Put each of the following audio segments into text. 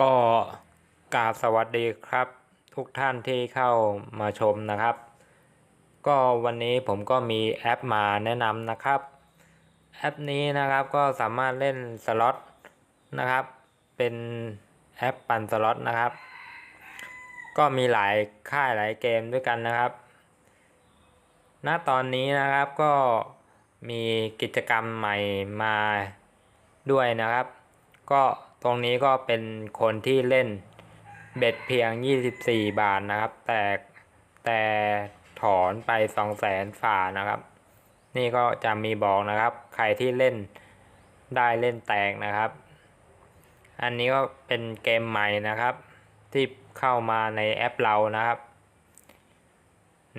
ก็กราบสวัสดีครับ ทุกท่านที่เข้ามาชมนะครับ ก็วันนี้ผมก็มีแอปมาแนะนำนะครับ แอปนี้นะครับก็สามารถเล่นสล็อตนะครับ เป็นแอปปั่นสล็อตนะครับ ก็มีหลายค่ายหลายเกมด้วยกันนะครับ ณตอนนี้นะครับก็มีกิจกรรมใหม่มาด้วยนะครับ ก็ ตรงนี้ก็เป็นคนที่เล่นเบ็ดเพียง 24 บาทนะครับ แต่แต่ถอนไป 2 0 0แสนฝ่านะครับ นี่ก็จะมีบอกนะครับ ใครที่เล่นได้เล่นแตกนะครับ อันนี้ก็เป็นเกมใหม่นะครับ ที่เข้ามาในแอปเรานะครับ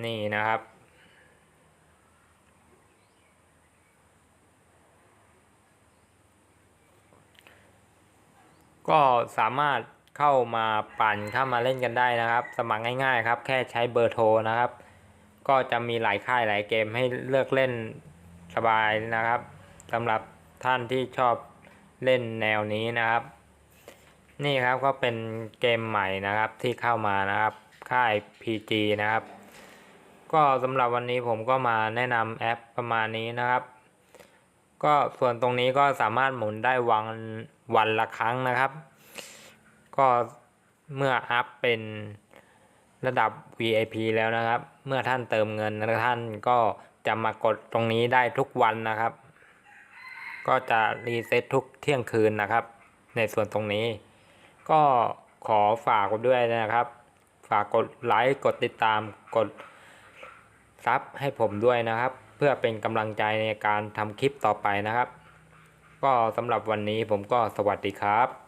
นี่นะครับ ก็สามารถเข้ามาปั่นเข้ามาเล่นกันได้นะครับ สมัครง่ายๆครับ แค่ใช้เบอร์โทรนะครับ ก็จะมีหลายค่ายหลายเกมให้เลือกเล่นสบายนะครับสำหรับท่านที่ชอบเล่นแนวนี้นะครับ นี่ครับก็เป็นเกมใหม่นะครับที่เข้ามานะครับ ค่าย PG นะครับ ก็สำหรับวันนี้ผมก็มาแนะนำแอปประมาณนี้นะครับ ก็ส่วนตรงนี้ก็สามารถหมุนได้วันวันละครั้งนะครับ ก็เมื่ออัพเป็นระดับ VIP แล้วนะครับ เมื่อท่านเติมเงินท่านก็จะมากดตรงนี้ได้ทุกวันนะครับ ก็จะรีเซ็ตทุกเที่ยงคืนนะครับ ในส่วนตรงนี้ ก็ขอฝากด้วยนะครับ ฝากกดไลค์ กดติดตาม กดซับให้ผมด้วยนะครับ เพื่อเป็นกำลังใจในการทำคลิปต่อไปนะครับ ก็สำหรับวันนี้ผมก็สวัสดีครับ